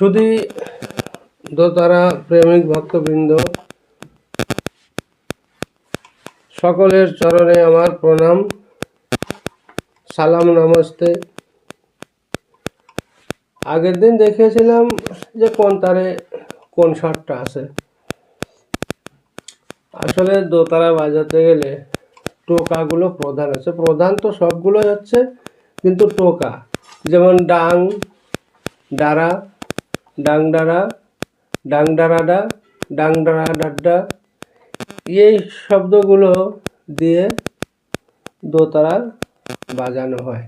শুধু দোতারা প্রেমিক ভক্তবৃন্দ, সকলের চরণে আমার প্রণাম, সালাম, নমস্তে। আগের দিন দেখিয়েছিলাম যে কোন তারে কোন শটটা আছে। আসলে দোতারা বাজাতে গেলে টোকাগুলো প্রধান আছে। প্রধান তো সবগুলোই হচ্ছে, কিন্তু টোকা, যেমন ডাং, ডারা ডাং ডারা ডাং ডারাডা ডাং ডারা ডাড্ডা এই শব্দগুলো দিয়ে দোতারা বাজানো হয়।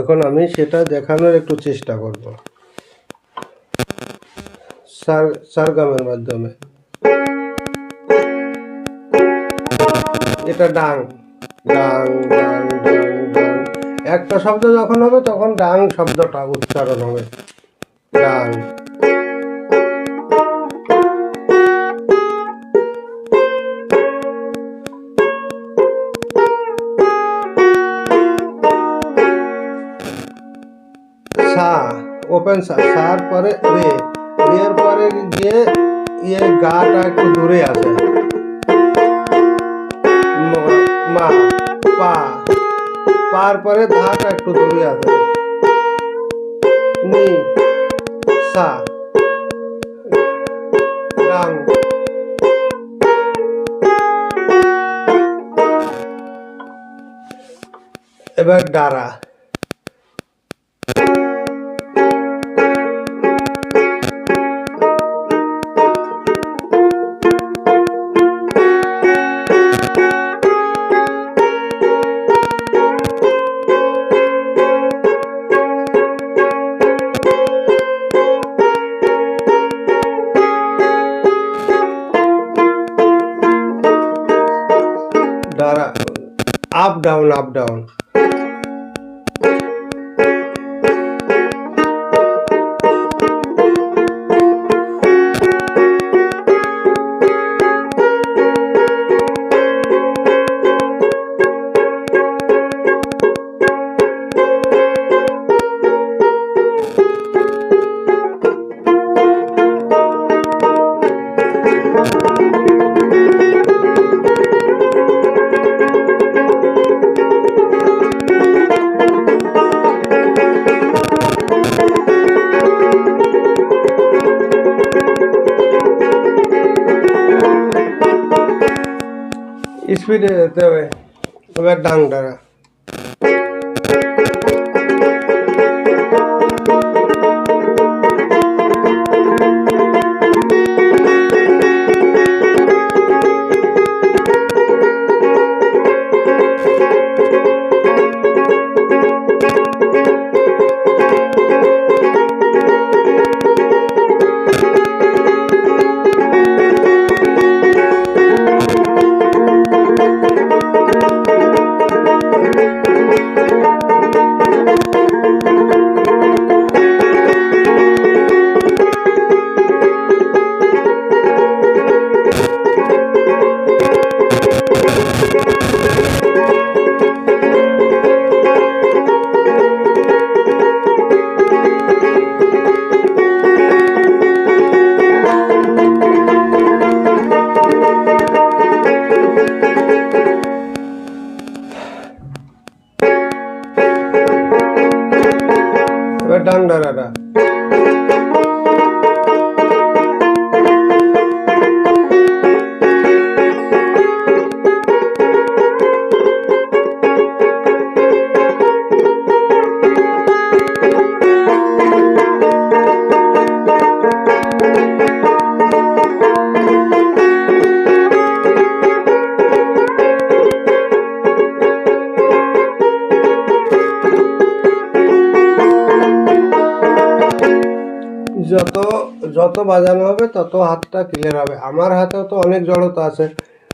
এখন আমি সেটা দেখানোর একটু চেষ্টা করব। সার, সারগামের মাধ্যমে। এটা ডাং। ডাং ডাং ডাং ডাং। একটা শব্দ যখন হবে, তখন ডাং শব্দটা উচ্চারণ হবে। সা ওপেন সার পরে রে রের পরে গিয়ে ইয়ে গাটা একটু দূরে আছে। মা পা, পার পরে ধাটা একটু দূরে আছে। নি। সা ডাং এবার ডারা campo. স্পিডে যেতে হবে। এবার ডাং ডারা যত যত বাজানো হবে তত হাতটা ক্লিয়ার হবে। আমার হাতেও তো অনেক জড়তা আছে।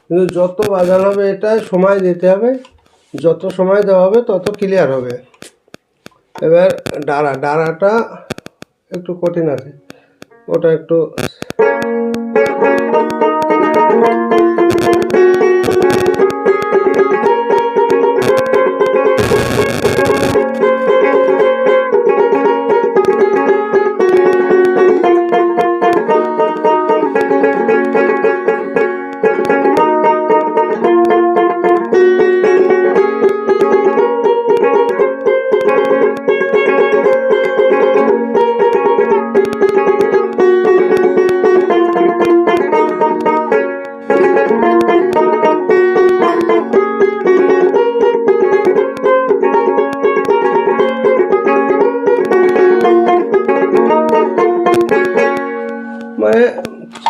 কিন্তু যত বাজানো হবে এটা সময় দিতে হবে। যত সময় দেওয়া হবে তত ক্লিয়ার হবে। এবার ডাড়া, ডাড়াটা একটু কঠিন আছে। ওটা একটু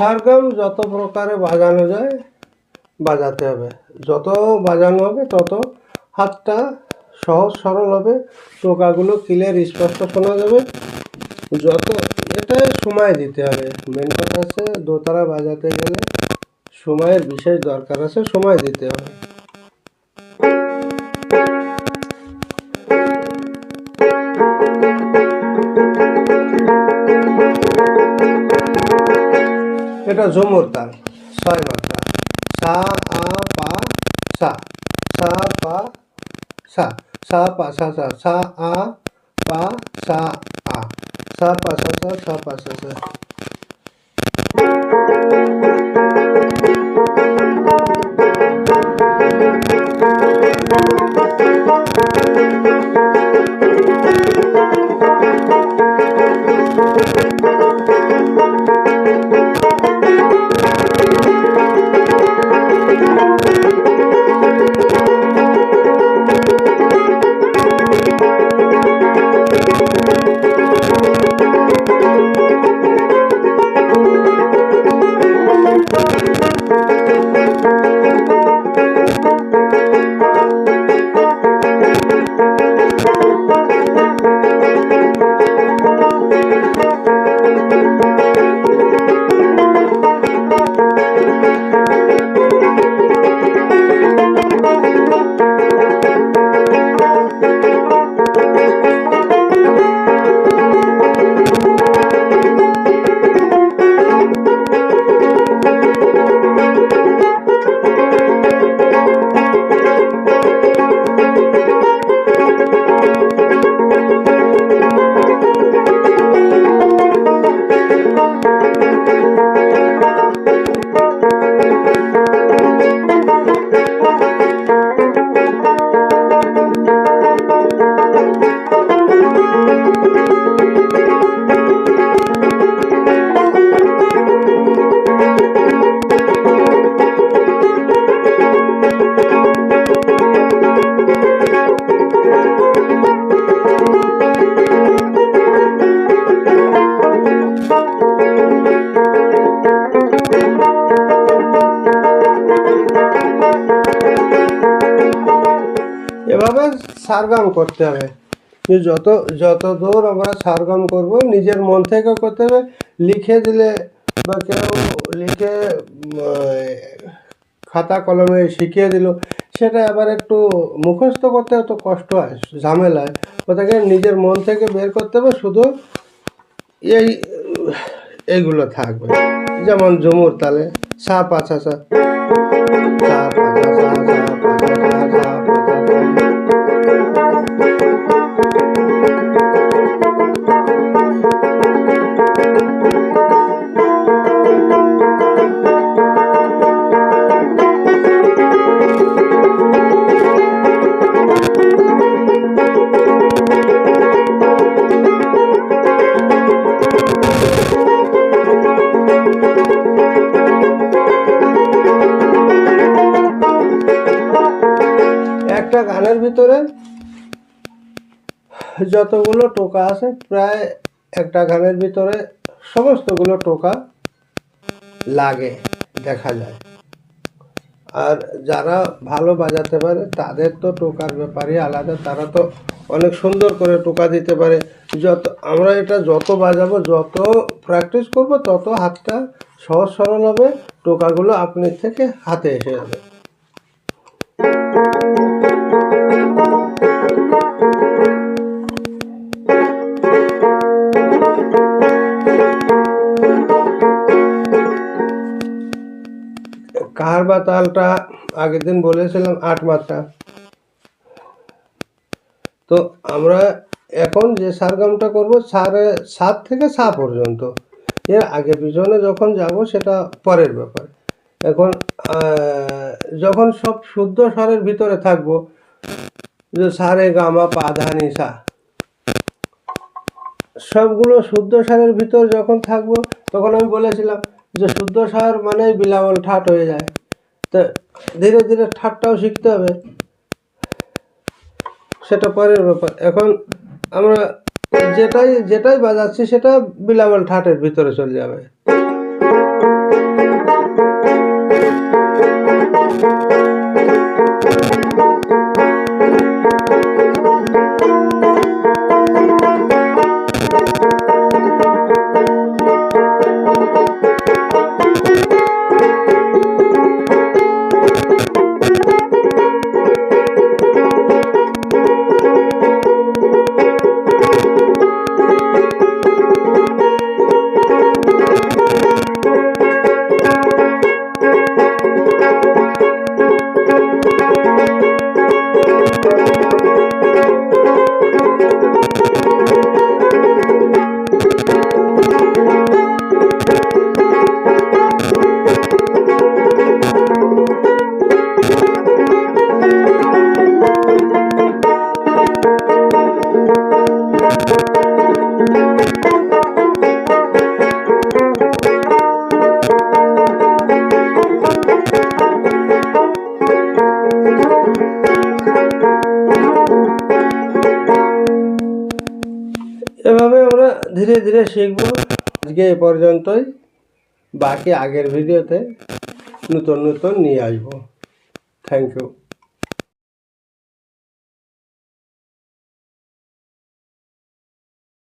সারগাম যত প্রকারে বাজানো যায়, বাজাতে হবে। যত বাজানো হবে, তত হাতটা সহজ সরল হবে, টোকাগুলো ক্লিয়ার স্পষ্ট শোনা যাবে। যত এটা সময় দিতে হবে। মেন কথা আছে দোতারা বাজাতে গেলে সময়ের বিশেষ দরকার আছে, সময় দিতে হবে। এটা ঝুমুর তাল ছয় মাত্রা সা, আ, পা, সা। সা, পা, সা। সা, পা, সা সা। সা, আ, পা, সা, আ। সা, পা, সা সা সা, পা, সা সা। সারগাম করতে হবে যত যত দূর আমরা সারগাম করব নিজের মন থেকে করতে হবে লিখে দিলে বা কেউ লিখে খাতা কলমে শিখিয়ে দিল সেটা আবার একটু মুখস্থ করতে তো কষ্ট হয় ঝামেলায় হয় ওটাকে নিজের মন থেকে বের করতে হবে শুধু এই এইগুলো থাকবে যেমন ঝুমুর তালে সা পাছা সা সা পাছা সা সা পাছা সা সা সা যতগুলো টোকা আছে, প্রায় একটা গানের ভিতরে সমস্তগুলো টোকা লাগে, দেখা যায়। আর যারা ভালো বাজাতে পারে, তাদের তো টোকার ব্যাপারই আলাদা। তারা তো অনেক সুন্দর করে টোকা দিতে পারে। যত, আমরা এটা যত বাজাবো, যত প্র্যাকটিস করব, তত হাতটা সহজ সরল হবে, টোকাগুলো আপনি থেকে হাতে এসে যাবে। কাহার বা তালটা আগের দিন বলেছিলাম আট মাত্রা। তো আমরা এখন যে সারগামটা করব সারে সাত থেকে সা পর্যন্ত। এর আগে পিছনে যখন যাব সেটা পরের ব্যাপার। এখন যখন সব শুদ্ধ স্বরের ভিতরে থাকব, যে সারে গামা পা ধা নি সা, সবগুলো শুদ্ধ সারের ভিতর যখন থাকব, তখন আমি বলেছিলাম যে শুদ্ধ সার মানে বিলাবল ঠাট হয়ে যায়। তো ধীরে ধীরে ঠাটটাও শিখতে হবে। সেটা পরের ব্যাপার। এখন আমরা যেটাই যেটাই বাজাচ্ছি সেটা বিলাবল ঠাটের ভিতরে চলে যাবে। ধীরে শিখব। আজকে এ পর্যন্তই। বাকি আগের ভিডিওতে নতুন নতুন নিয়ে আসব। Thank you